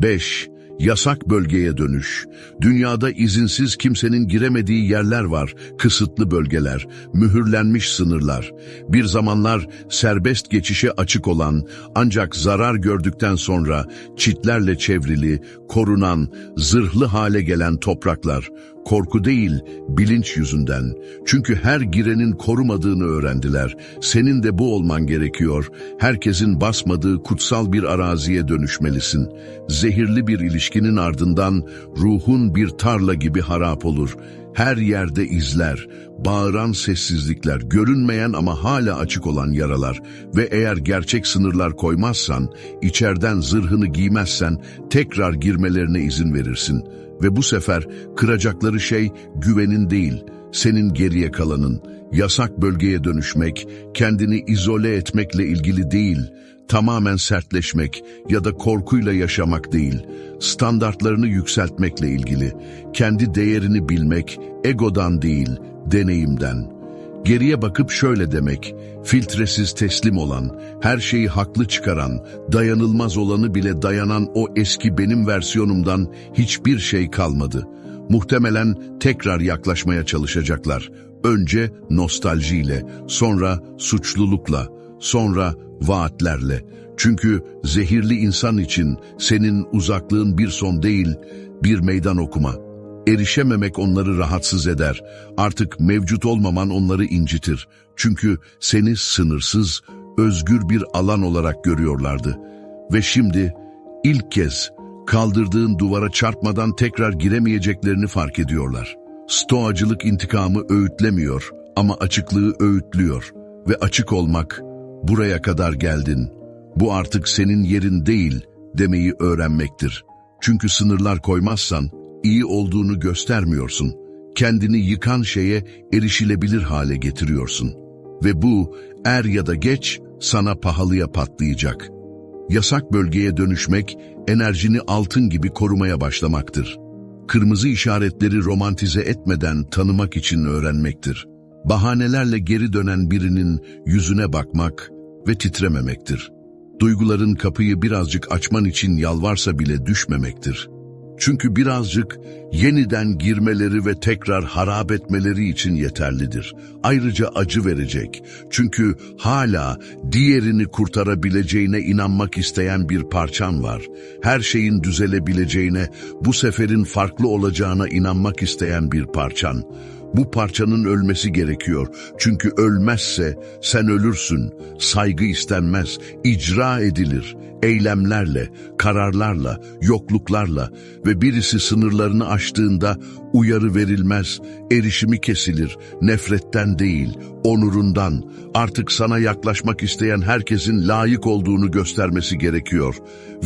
deixe Yasak bölgeye dönüş. Dünyada izinsiz kimsenin giremediği yerler var, kısıtlı bölgeler, mühürlenmiş sınırlar. Bir zamanlar serbest geçişe açık olan, ancak zarar gördükten sonra çitlerle çevrili, korunan, zırhlı hale gelen topraklar. Korku değil, bilinç yüzünden. Çünkü her girenin korumadığını öğrendiler. Senin de bu olman gerekiyor. Herkesin basmadığı kutsal bir araziye dönüşmelisin. Zehirli bir ilişkinin ardından ruhun bir tarla gibi harap olur. Her yerde izler, bağıran sessizlikler, görünmeyen ama hala açık olan yaralar ve eğer gerçek sınırlar koymazsan, içeriden zırhını giymezsen tekrar girmelerine izin verirsin. Ve bu sefer kıracakları şey güvenin değil, senin geriye kalanın. Yasak bölgeye dönüşmek, kendini izole etmekle ilgili değil, tamamen sertleşmek ya da korkuyla yaşamak değil, standartlarını yükseltmekle ilgili, kendi değerini bilmek, egodan değil, deneyimden. Geriye bakıp şöyle demek, filtresiz teslim olan, her şeyi haklı çıkaran, dayanılmaz olanı bile dayanan o eski benim versiyonumdan hiçbir şey kalmadı. Muhtemelen tekrar yaklaşmaya çalışacaklar. Önce nostaljiyle, sonra suçlulukla, sonra vaatlerle. Çünkü zehirli insan için senin uzaklığın bir son değil, bir meydan okuma. Erişememek onları rahatsız eder. Artık mevcut olmaman onları incitir. Çünkü seni sınırsız, özgür bir alan olarak görüyorlardı. Ve şimdi ilk kez kaldırdığın duvara çarpmadan tekrar giremeyeceklerini fark ediyorlar. Stoacılık intikamı öğütlemiyor ama açıklığı öğütlüyor. Ve açık olmak, buraya kadar geldin, bu artık senin yerin değil demeyi öğrenmektir. Çünkü sınırlar koymazsan, iyi olduğunu göstermiyorsun. Kendini yıkan şeye erişilebilir hale getiriyorsun. Ve bu er ya da geç sana pahalıya patlayacak. Yasak bölgeye dönüşmek enerjini altın gibi korumaya başlamaktır. Kırmızı işaretleri romantize etmeden tanımak için öğrenmektir. Bahanelerle geri dönen birinin yüzüne bakmak ve titrememektir. Duyguların kapıyı birazcık açman için yalvarsa bile düşmemektir. Çünkü birazcık yeniden girmeleri ve tekrar harap etmeleri için yeterlidir. Ayrıca acı verecek. Çünkü hala diğerini kurtarabileceğine inanmak isteyen bir parçan var. Her şeyin düzelebileceğine, bu seferin farklı olacağına inanmak isteyen bir parçan. Bu parçanın ölmesi gerekiyor. Çünkü ölmezse sen ölürsün. Saygı istenmez, icra edilir. Eylemlerle, kararlarla, yokluklarla ve birisi sınırlarını aştığında uyarı verilmez, erişimi kesilir. Nefretten değil, onurundan. Artık sana yaklaşmak isteyen herkesin layık olduğunu göstermesi gerekiyor.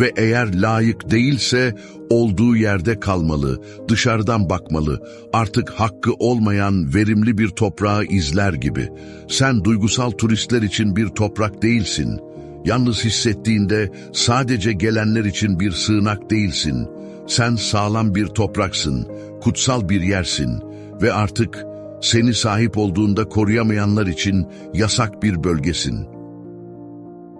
Ve eğer layık değilse olduğu yerde kalmalı, dışarıdan bakmalı. Artık hakkı olmayan verimli bir toprağı izler gibi. Sen duygusal turistler için bir toprak değilsin. Yalnız hissettiğinde sadece gelenler için bir sığınak değilsin. Sen sağlam bir topraksın, kutsal bir yersin ve artık seni sahip olduğunda koruyamayanlar için yasak bir bölgesin.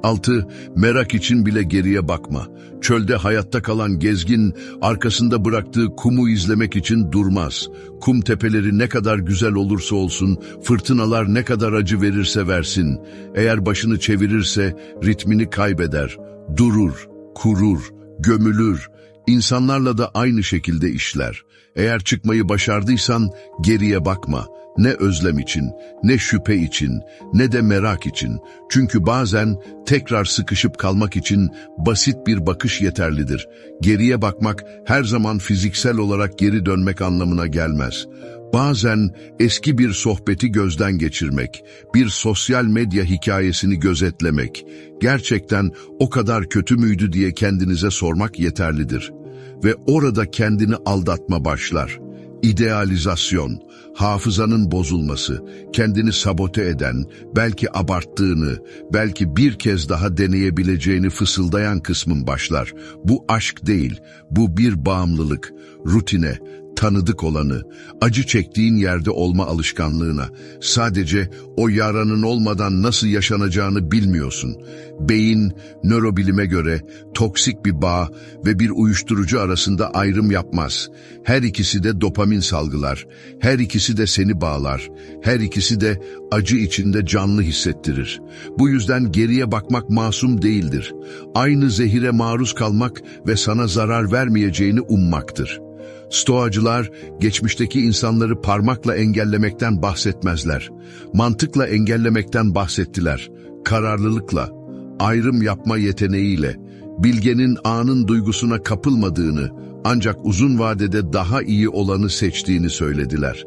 6. Merak için bile geriye bakma. Çölde hayatta kalan gezgin arkasında bıraktığı kumu izlemek için durmaz. Kum tepeleri ne kadar güzel olursa olsun, fırtınalar ne kadar acı verirse versin. Eğer başını çevirirse ritmini kaybeder, durur, kurur, gömülür. İnsanlarla da aynı şekilde işler. Eğer çıkmayı başardıysan geriye bakma. Ne özlem için, ne şüphe için, ne de merak için. Çünkü bazen tekrar sıkışıp kalmak için basit bir bakış yeterlidir. Geriye bakmak her zaman fiziksel olarak geri dönmek anlamına gelmez. Bazen eski bir sohbeti gözden geçirmek, bir sosyal medya hikayesini gözetlemek, gerçekten o kadar kötü müydü diye kendinize sormak yeterlidir. Ve orada kendini aldatma başlar. İdealizasyon, hafızanın bozulması, kendini sabote eden, belki abarttığını, belki bir kez daha deneyebileceğini fısıldayan kısmın başlar. Bu aşk değil, bu bir bağımlılık, rutine, tanıdık olanı, acı çektiğin yerde olma alışkanlığına, sadece o yaranın olmadan nasıl yaşanacağını bilmiyorsun. Beyin, nörobilime göre toksik bir bağ ve bir uyuşturucu arasında ayrım yapmaz. Her ikisi de dopamin salgılar, her ikisi de seni bağlar, her ikisi de acı içinde canlı hissettirir. Bu yüzden geriye bakmak masum değildir. Aynı zehire maruz kalmak ve sana zarar vermeyeceğini ummaktır. Stoacılar geçmişteki insanları parmakla engellemekten bahsetmezler. Mantıkla engellemekten bahsettiler. Kararlılıkla, ayrım yapma yeteneğiyle, bilgenin anın duygusuna kapılmadığını ancak uzun vadede daha iyi olanı seçtiğini söylediler.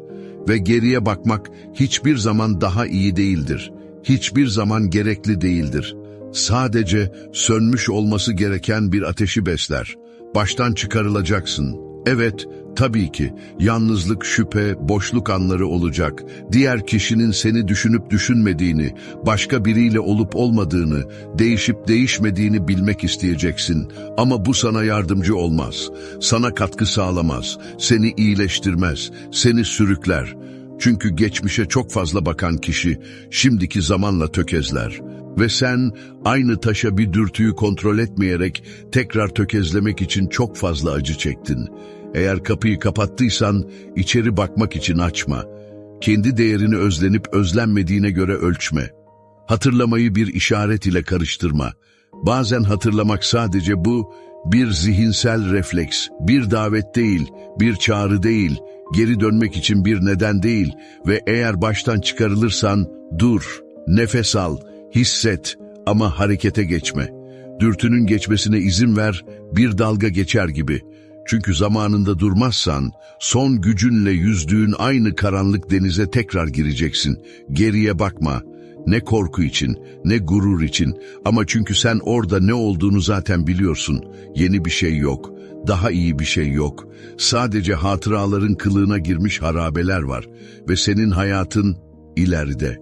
Ve geriye bakmak hiçbir zaman daha iyi değildir. Hiçbir zaman gerekli değildir. Sadece sönmüş olması gereken bir ateşi besler. Baştan çıkarılacaksın.'' Evet, tabii ki yalnızlık, şüphe, boşluk anları olacak. Diğer kişinin seni düşünüp düşünmediğini, başka biriyle olup olmadığını, değişip değişmediğini bilmek isteyeceksin. Ama bu sana yardımcı olmaz. Sana katkı sağlamaz, seni iyileştirmez, seni sürükler. Çünkü geçmişe çok fazla bakan kişi şimdiki zamanla tökezler. Ve sen aynı taşa bir dürtüyü kontrol etmeyerek tekrar tökezlemek için çok fazla acı çektin. Eğer kapıyı kapattıysan içeri bakmak için açma. Kendi değerini özlenip özlenmediğine göre ölçme. Hatırlamayı bir işaret ile karıştırma. Bazen hatırlamak sadece bu, bir zihinsel refleks, bir davet değil, bir çağrı değil, geri dönmek için bir neden değil ve eğer baştan çıkarılırsan dur, nefes al, hisset ama harekete geçme. Dürtünün geçmesine izin ver, bir dalga geçer gibi. Çünkü zamanında durmazsan, son gücünle yüzdüğün aynı karanlık denize tekrar gireceksin. Geriye bakma, ne korku için, ne gurur için ama çünkü sen orada ne olduğunu zaten biliyorsun. Yeni bir şey yok, daha iyi bir şey yok. Sadece hatıraların kılığına girmiş harabeler var ve senin hayatın ileride.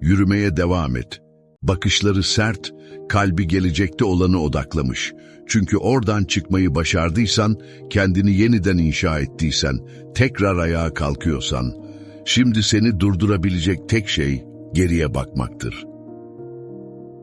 Yürümeye devam et. Bakışları sert, kalbi gelecekte olanı odaklamış. Çünkü oradan çıkmayı başardıysan, kendini yeniden inşa ettiysen, tekrar ayağa kalkıyorsan, şimdi seni durdurabilecek tek şey geriye bakmaktır.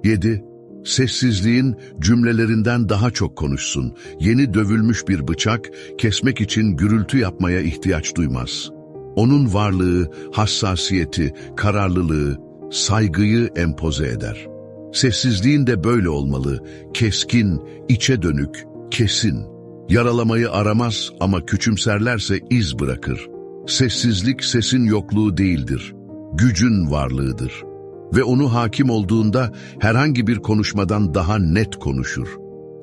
7. Sessizliğin cümlelerinden daha çok konuşsun. Yeni dövülmüş bir bıçak, kesmek için gürültü yapmaya ihtiyaç duymaz. Onun varlığı, hassasiyeti, kararlılığı, saygıyı empoze eder. Sessizliğin de böyle olmalı, keskin, içe dönük, kesin. Yaralamayı aramaz ama küçümserlerse iz bırakır. Sessizlik sesin yokluğu değildir, gücün varlığıdır. Ve onu hakim olduğunda herhangi bir konuşmadan daha net konuşur.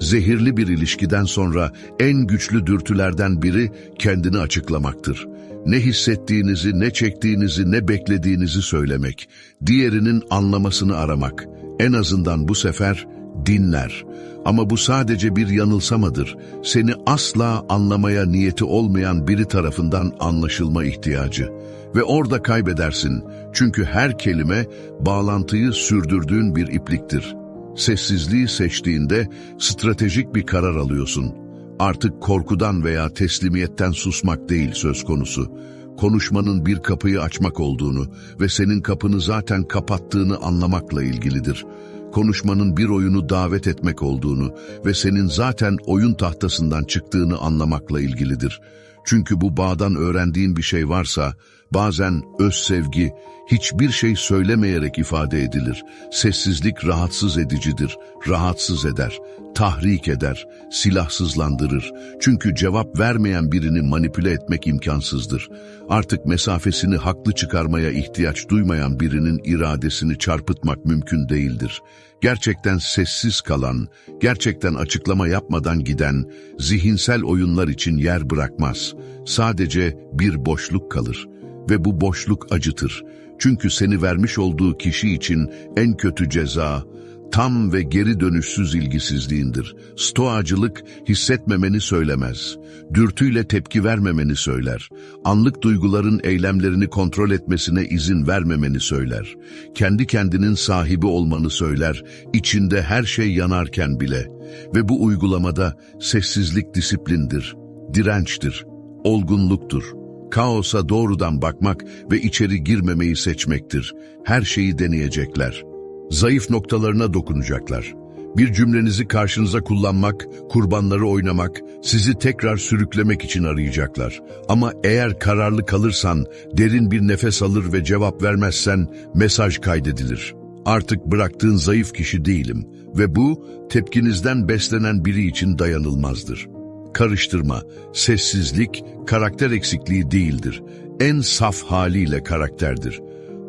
Zehirli bir ilişkiden sonra en güçlü dürtülerden biri kendini açıklamaktır. Ne hissettiğinizi, ne çektiğinizi, ne beklediğinizi söylemek, diğerinin anlamasını aramak. En azından bu sefer dinler. Ama bu sadece bir yanılsamadır. Seni asla anlamaya niyeti olmayan biri tarafından anlaşılma ihtiyacı. Ve orada kaybedersin. Çünkü her kelime bağlantıyı sürdürdüğün bir ipliktir. Sessizliği seçtiğinde stratejik bir karar alıyorsun. Artık korkudan veya teslimiyetten susmak değil söz konusu. Konuşmanın bir kapıyı açmak olduğunu ve senin kapını zaten kapattığını anlamakla ilgilidir. Konuşmanın bir oyunu davet etmek olduğunu ve senin zaten oyun tahtasından çıktığını anlamakla ilgilidir. Çünkü bu bağdan öğrendiğin bir şey varsa, bazen öz sevgi hiçbir şey söylemeyerek ifade edilir. Sessizlik rahatsız edicidir, rahatsız eder, tahrik eder, silahsızlandırır. Çünkü cevap vermeyen birini manipüle etmek imkansızdır. Artık mesafesini haklı çıkarmaya ihtiyaç duymayan birinin iradesini çarpıtmak mümkün değildir. Gerçekten sessiz kalan, gerçekten açıklama yapmadan giden, zihinsel oyunlar için yer bırakmaz. Sadece bir boşluk kalır ve bu boşluk acıtır. Çünkü seni vermiş olduğu kişi için en kötü ceza, tam ve geri dönüşsüz ilgisizliğindir. Stoacılık hissetmemeni söylemez. Dürtüyle tepki vermemeni söyler. Anlık duyguların eylemlerini kontrol etmesine izin vermemeni söyler. Kendi kendinin sahibi olmanı söyler, içinde her şey yanarken bile. Ve bu uygulamada sessizlik disiplindir, dirençtir, olgunluktur. Kaosa doğrudan bakmak ve içeri girmemeyi seçmektir. Her şeyi deneyecekler. Zayıf noktalarına dokunacaklar. Bir cümlenizi karşınıza kullanmak, kurbanları oynamak, sizi tekrar sürüklemek için arayacaklar. Ama eğer kararlı kalırsan, derin bir nefes alır ve cevap vermezsen mesaj kaydedilir. Artık bıraktığın zayıf kişi değilim ve bu tepkinizden beslenen biri için dayanılmazdır. Karıştırma, sessizlik, karakter eksikliği değildir. En saf haliyle karakterdir.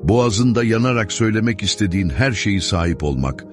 Boğazında yanarak söylemek istediğin her şeyi sahip olmak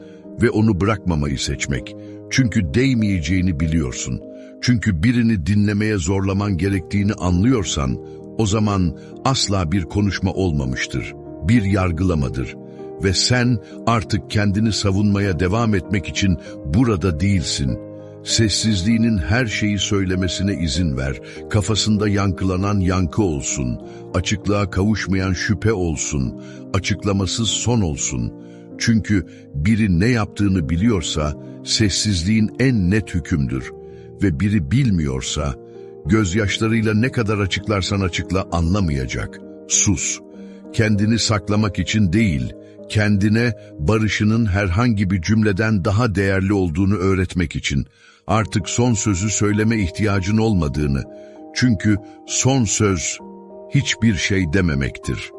ve onu bırakmamayı seçmek. Çünkü değmeyeceğini biliyorsun. Çünkü birini dinlemeye zorlaman gerektiğini anlıyorsan, o zaman asla bir konuşma olmamıştır, bir yargılamadır. Ve sen artık kendini savunmaya devam etmek için burada değilsin.'' Sessizliğinin her şeyi söylemesine izin ver, kafasında yankılanan yankı olsun, açıklığa kavuşmayan şüphe olsun, açıklamasız son olsun. Çünkü biri ne yaptığını biliyorsa sessizliğin en net hükümdür ve biri bilmiyorsa gözyaşlarıyla ne kadar açıklarsan açıkla anlamayacak. Sus. Kendini saklamak için değil, kendine barışının herhangi bir cümleden daha değerli olduğunu öğretmek için artık son sözü söyleme ihtiyacın olmadığını, çünkü son söz hiçbir şey dememektir.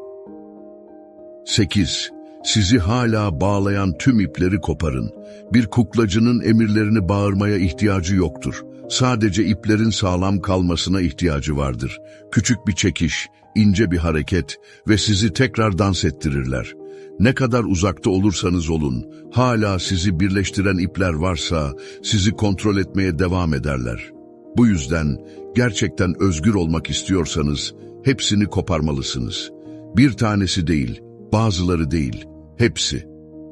8. Sizi hala bağlayan tüm ipleri koparın. Bir kuklacının emirlerini bağırmaya ihtiyacı yoktur. Sadece iplerin sağlam kalmasına ihtiyacı vardır. Küçük bir çekiş, ince bir hareket ve sizi tekrar dans ettirirler. Ne kadar uzakta olursanız olun, hala sizi birleştiren ipler varsa sizi kontrol etmeye devam ederler. Bu yüzden gerçekten özgür olmak istiyorsanız hepsini koparmalısınız. Bir tanesi değil, bazıları değil, hepsi.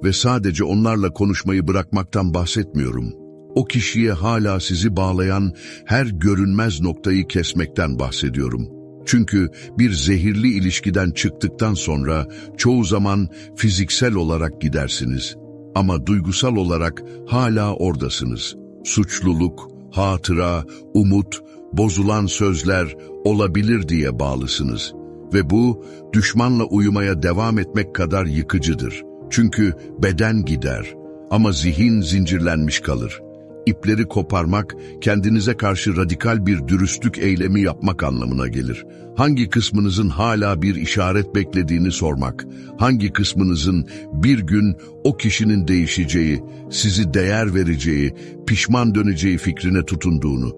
Ve sadece onlarla konuşmayı bırakmaktan bahsetmiyorum. O kişiye hala sizi bağlayan her görünmez noktayı kesmekten bahsediyorum.'' Çünkü bir zehirli ilişkiden çıktıktan sonra çoğu zaman fiziksel olarak gidersiniz. Ama duygusal olarak hala oradasınız. Suçluluk, hatıra, umut, bozulan sözler olabilir diye bağlısınız. Ve bu düşmanla uyumaya devam etmek kadar yıkıcıdır. Çünkü beden gider ama zihin zincirlenmiş kalır ipleri koparmak, kendinize karşı radikal bir dürüstlük eylemi yapmak anlamına gelir. Hangi kısmınızın hala bir işaret beklediğini sormak, hangi kısmınızın bir gün o kişinin değişeceği, sizi değer vereceği, pişman döneceği fikrine tutunduğunu,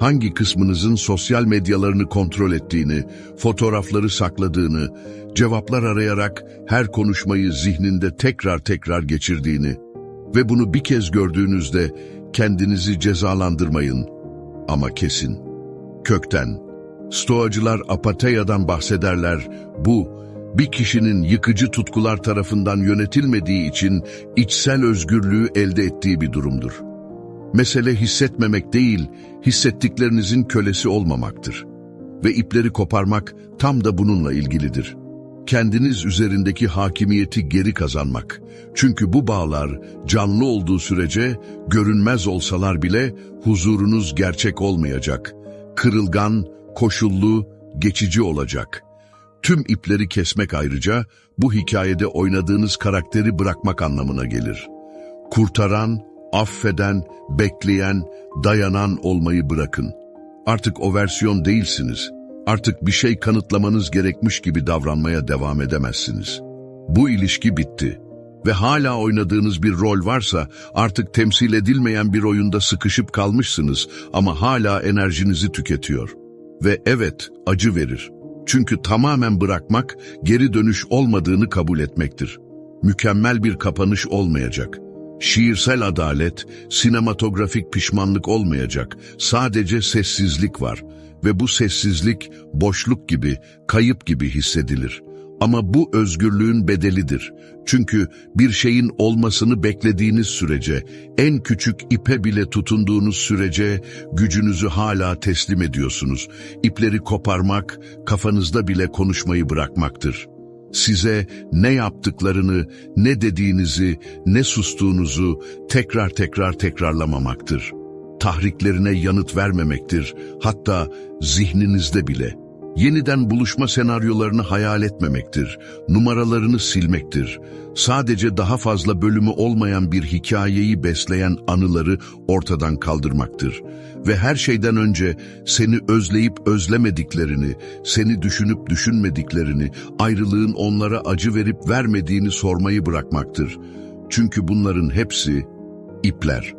hangi kısmınızın sosyal medyalarını kontrol ettiğini, fotoğrafları sakladığını, cevaplar arayarak her konuşmayı zihninde tekrar tekrar geçirdiğini ve bunu bir kez gördüğünüzde kendinizi cezalandırmayın ama kesin. Kökten. Stoacılar apateya'dan bahsederler. Bu, bir kişinin yıkıcı tutkular tarafından yönetilmediği için içsel özgürlüğü elde ettiği bir durumdur. Mesele hissetmemek değil, hissettiklerinizin kölesi olmamaktır. Ve ipleri koparmak tam da bununla ilgilidir kendiniz üzerindeki hakimiyeti geri kazanmak. Çünkü bu bağlar canlı olduğu sürece görünmez olsalar bile huzurunuz gerçek olmayacak. Kırılgan, koşullu, geçici olacak. Tüm ipleri kesmek ayrıca bu hikayede oynadığınız karakteri bırakmak anlamına gelir. Kurtaran, affeden, bekleyen, dayanan olmayı bırakın. Artık o versiyon değilsiniz.'' Artık bir şey kanıtlamanız gerekmiş gibi davranmaya devam edemezsiniz. Bu ilişki bitti ve hala oynadığınız bir rol varsa artık temsil edilmeyen bir oyunda sıkışıp kalmışsınız ama hala enerjinizi tüketiyor. Ve evet, acı verir. Çünkü tamamen bırakmak, geri dönüş olmadığını kabul etmektir. Mükemmel bir kapanış olmayacak. Şiirsel adalet, sinematografik pişmanlık olmayacak. Sadece sessizlik var ve bu sessizlik boşluk gibi, kayıp gibi hissedilir. Ama bu özgürlüğün bedelidir. Çünkü bir şeyin olmasını beklediğiniz sürece, en küçük ipe bile tutunduğunuz sürece gücünüzü hala teslim ediyorsunuz. İpleri koparmak, kafanızda bile konuşmayı bırakmaktır. Size ne yaptıklarını, ne dediğinizi, ne sustuğunuzu tekrar tekrar tekrarlamamaktır. Tahriklerine yanıt vermemektir, hatta zihninizde bile. Yeniden buluşma senaryolarını hayal etmemektir, numaralarını silmektir. Sadece daha fazla bölümü olmayan bir hikayeyi besleyen anıları ortadan kaldırmaktır. Ve her şeyden önce seni özleyip özlemediklerini, seni düşünüp düşünmediklerini, ayrılığın onlara acı verip vermediğini sormayı bırakmaktır. Çünkü bunların hepsi ipler.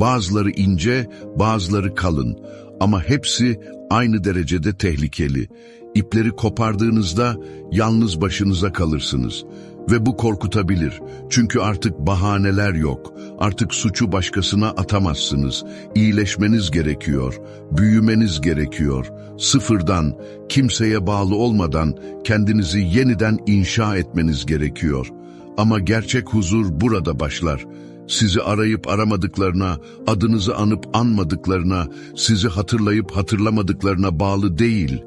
Bazıları ince, bazıları kalın ama hepsi aynı derecede tehlikeli. İpleri kopardığınızda yalnız başınıza kalırsınız. Ve bu korkutabilir. Çünkü artık bahaneler yok. Artık suçu başkasına atamazsınız. İyileşmeniz gerekiyor. Büyümeniz gerekiyor. Sıfırdan, kimseye bağlı olmadan kendinizi yeniden inşa etmeniz gerekiyor. Ama gerçek huzur burada başlar. Sizi arayıp aramadıklarına, adınızı anıp anmadıklarına, sizi hatırlayıp hatırlamadıklarına bağlı değil.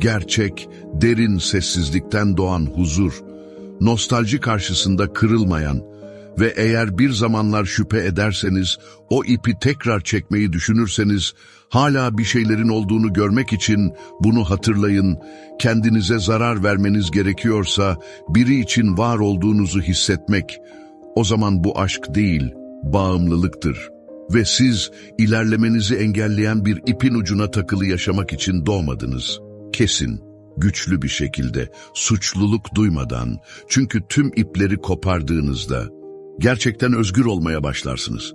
Gerçek, derin sessizlikten doğan huzur. Nostalji karşısında kırılmayan ve eğer bir zamanlar şüphe ederseniz, o ipi tekrar çekmeyi düşünürseniz, hala bir şeylerin olduğunu görmek için bunu hatırlayın, kendinize zarar vermeniz gerekiyorsa, biri için var olduğunuzu hissetmek, o zaman bu aşk değil, bağımlılıktır. Ve siz ilerlemenizi engelleyen bir ipin ucuna takılı yaşamak için doğmadınız. Kesin, güçlü bir şekilde, suçluluk duymadan, çünkü tüm ipleri kopardığınızda gerçekten özgür olmaya başlarsınız.